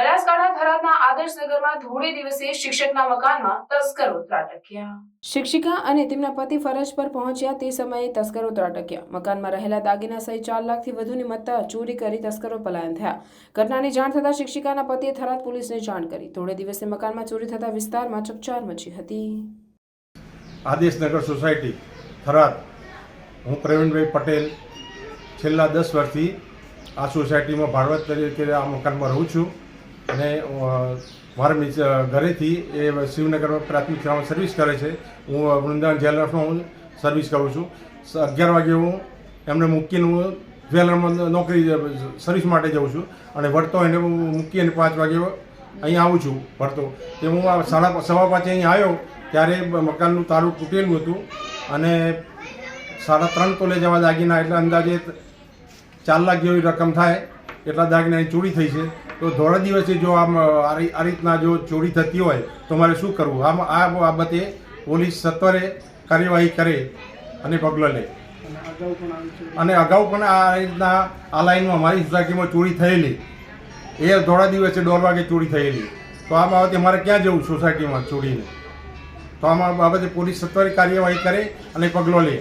બનાસકાંઠા થરાદના આદર્શનગરમાં ધોળે દિવસે શિક્ષકના મકાનમાં તસ્કરો ત્રાટક્યા. શિક્ષિકા અને તેમના પતિ ફરજ પર પહોંચ્યા તે સમયે તસ્કરો ત્રાટક્યા. મકાનમાં રહેલા દાગીના સહિત ચાર લાખથી વધુની મત્તા ચોરી કરી તસ્કરો પલાયન થયા. ઘટનાની જાણ થતાં શિક્ષિકાના પતિએ થરાદ પોલીસને જાણ કરી. ધોળે દિવસે મકાનમાં ચોરી થતા વિસ્તારમાં ચકચાર મચી હતી. આદેશનગર સોસાયટી થરાદ. હું પ્રવીણભાઈ પટેલ છેલ્લા દસ વર્ષથી આ સોસાયટીમાં ભાડવત તરીકે આ મકાનમાં રહું છું. અને મારા ઘરેથી એ શિવનગરમાં પ્રાથમિક શાળામાં સર્વિસ કરે છે. હું વૃંદાવન જ્વેલર્સમાં હું સર્વિસ કરું છું. અગિયાર વાગે હું એમને મૂકીને હું જ્વેલરમાં નોકરી સર્વિસ માટે જાઉં છું. અને વળતો એને મૂકી અને પાંચ વાગે અહીંયા આવું છું વળતો. તે હું સાડા સવા પાંચે અહીંયા આવ્યો ત્યારે મકાનનું તારું તૂટેલું હતું. અને સાડા ત્રણ તોલે જેવા દાગીના એટલે અંદાજે ચાર લાખ જેવી રકમ થાય એટલા દાગીનાની ચોરી થઈ છે. તો ધોળા દિવસે જો આમ આ રીતના જો ચોરી થતી હોય, તો મારે શું કરવું? આમ આ બાબતે પોલીસ સત્વરે કાર્યવાહી કરે અને પગલો લે. અને અગાઉ પણ આ રીતના, આ લાઈનમાં મારી સોસાયટીમાં ચોરી થયેલી. એ ધોળા દિવસે દોઢ વાગે ચોરી થયેલી. તો આ બાબતે મારે ક્યાં જવું સોસાયટીમાં ચોરીને? તો આમાં બાબતે પોલીસ સત્વરે કાર્યવાહી કરે અને પગલો લે.